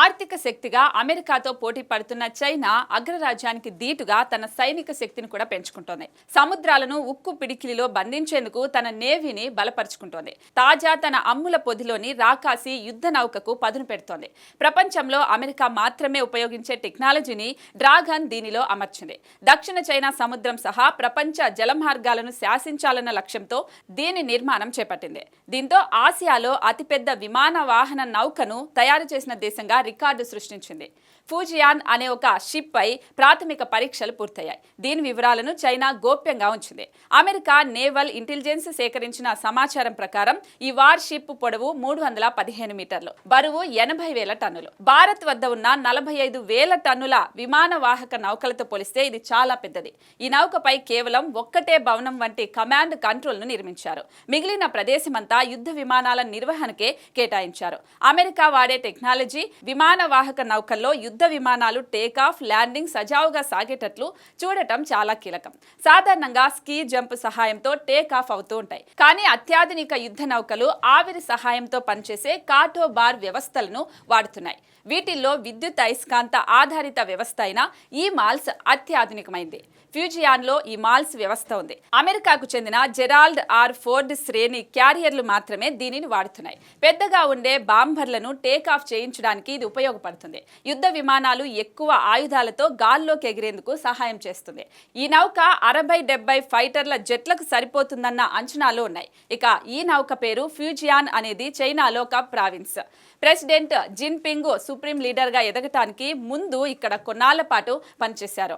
ఆర్థిక శక్తిగా అమెరికాతో పోటీ పడుతున్న చైనా అగ్రరాజ్యానికి దీటుగా తన సైనిక శక్తిని కూడా పెంచుకుంటోంది. సముద్రాలను ఉక్కు పిడికిలిలో బంధించేందుకు తన నేవీని బలపరుచుకుంటోంది. తాజా తన అమ్ముల పొదిలోని రాకాసి యుద్ధ నౌకకు పదును పెడుతోంది. ప్రపంచంలో అమెరికా మాత్రమే ఉపయోగించే టెక్నాలజీని డ్రాగన్ దీనిలో అమర్చింది. దక్షిణ చైనా సముద్రం సహా ప్రపంచ జలమార్గాలను శాసించాలన్న లక్ష్యంతో దీని నిర్మాణం చేపట్టింది. దీంతో ఆసియాలో అతిపెద్ద విమాన వాహన నౌకను తయారు చేసిన దేశంగా రికార్డు సృష్టించింది. ఫూజియాన్ అనే ఒక షిప్ పై ప్రాథమిక పరీక్షలు పూర్తయ్యాయి. దీని వివరాలను చైనా గోప్యంగా ఉంచింది. అమెరికా నేవల్ ఇంటెలిజెన్స్ సేకరించిన సమాచారం ప్రకారం ఈ వార్ షిప్ పొడవు మూడు వందల పదిహేను మీటర్లు బరువు ఎనభై వేల టన్నులు. భారత్ వద్ద ఉన్న నలభై ఐదు వేల టన్నుల విమాన వాహక నౌకలతో పోలిస్తే ఇది చాలా పెద్దది. ఈ నౌకపై కేవలం ఒక్కటే భవనం వంటి కమాండ్ కంట్రోల్ను నిర్మించారు. మిగిలిన ప్రదేశమంతా యుద్ధ విమానాల నిర్వహణకే కేటాయించారు. అమెరికా వాడే టెక్నాలజీ విమాన వాహక నౌకల్లో యుద్ధ విమానాలు టేకాఫ్ ల్యాండింగ్ సజావుగా సాగేటట్లు చూడటం చాలా కీలకం. సాధారణంగా స్కీ జంప్ సహాయంతో టేకాఫ్ అవుతూ ఉంటాయి. కానీ అత్యాధునిక యుద్ధ నౌకలు ఆవిరి సహాయంతో పనిచేసే కాటో బార్ వ్యవస్థలను వాడుతున్నాయి. వీటిల్లో విద్యుత్ అయస్కాంత ఆధారిత వ్యవస్థ అయిన ఈ మాల్స్ అత్యాధునికమైంది. ఫ్యూజియాన్లో ఈ మాల్స్ వ్యవస్థ ఉంది. అమెరికాకు చెందిన జెరాల్డ్ ఆర్ ఫోర్డ్ శ్రేణి క్యారియర్లు మాత్రమే దీనిని వాడుతున్నాయి. పెద్దగా ఉండే బాంబర్లను టేక్ ఆఫ్ చేయించడానికి ఇది ఉపయోగపడుతుంది. యుద్ధ విమానాలు ఎక్కువ ఆయుధాలతో గాల్లోకి ఎగిరేందుకు సహాయం చేస్తుంది. ఈ నౌక అరవై డెబ్బై ఫైటర్ల జెట్లకు సరిపోతుందన్న అంచనాలు ఉన్నాయి. ఇక ఈ నౌక పేరు ఫ్యూజియాన్ అనేది చైనాలో ఒక ప్రావిన్స్. ప్రెసిడెంట్ జిన్పింగ్ సుప్రీం లీడర్గా ఎదగటానికి ముందు ఇక్కడ కొన్నాళ్ళ పాటు పనిచేశారు.